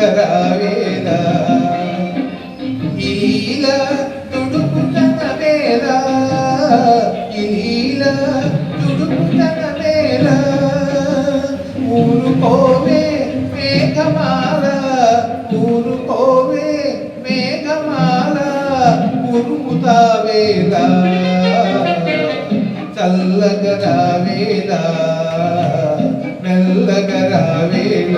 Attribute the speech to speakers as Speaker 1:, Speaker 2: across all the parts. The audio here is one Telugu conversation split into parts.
Speaker 1: మెల్లగరావేలా ఇలా తుడుపుతన వేళ ఇలా తుడుపుతన వేళ ఊరుకోవే మేఘమాల. ఊరుకోవే మేఘమాల. ఉరుముతావేళ చల్లగరావేళ. మెల్లగరావేళ.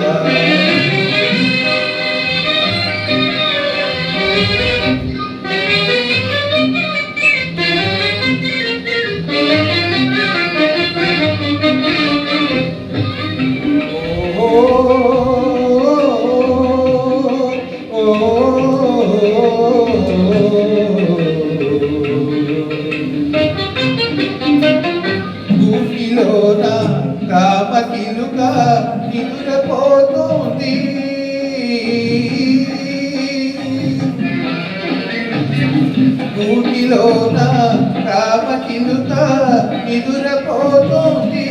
Speaker 1: రామకిలుక నిదురపోతుంది. కూటిలోన రామ కిలుక నిదురపోతుంది.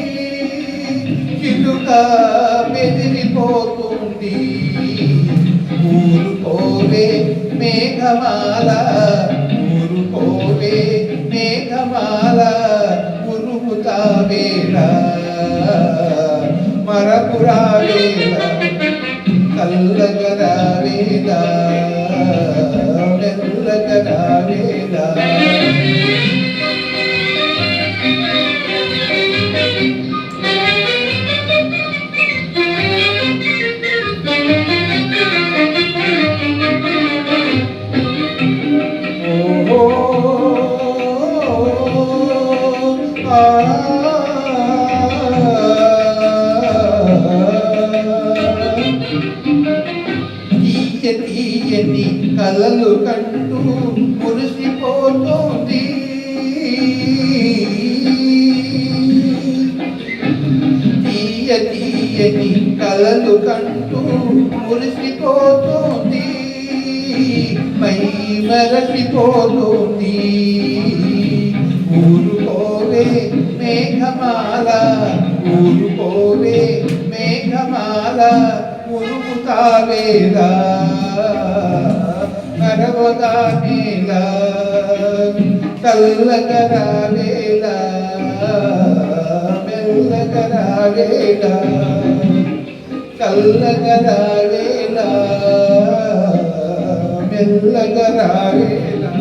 Speaker 1: చిలుక బెదిరిపోతుంది. ఊరుకోవే మేఘమాల ఊరుకోవే మేఘమాల ఉరుముతావేళ మరపురావేళ కల్లగరావేళ మెల్లగరావేళ తీయ ఎన్ని కలలు కంటూ మురిసిపోతుంది. తీయ తీయని కలలు కంటూ మురిసిపోతుంది. మై మరసిపోతుంది ఊరుకోవే మేఘమాల ఊరుకోవే మేఘమాల. ఉరుకుతావేలా నరవగానేలా చల్లగరావేలా మెల్లగరావేలా చల్లగరావేలా మెల్లగరావేలా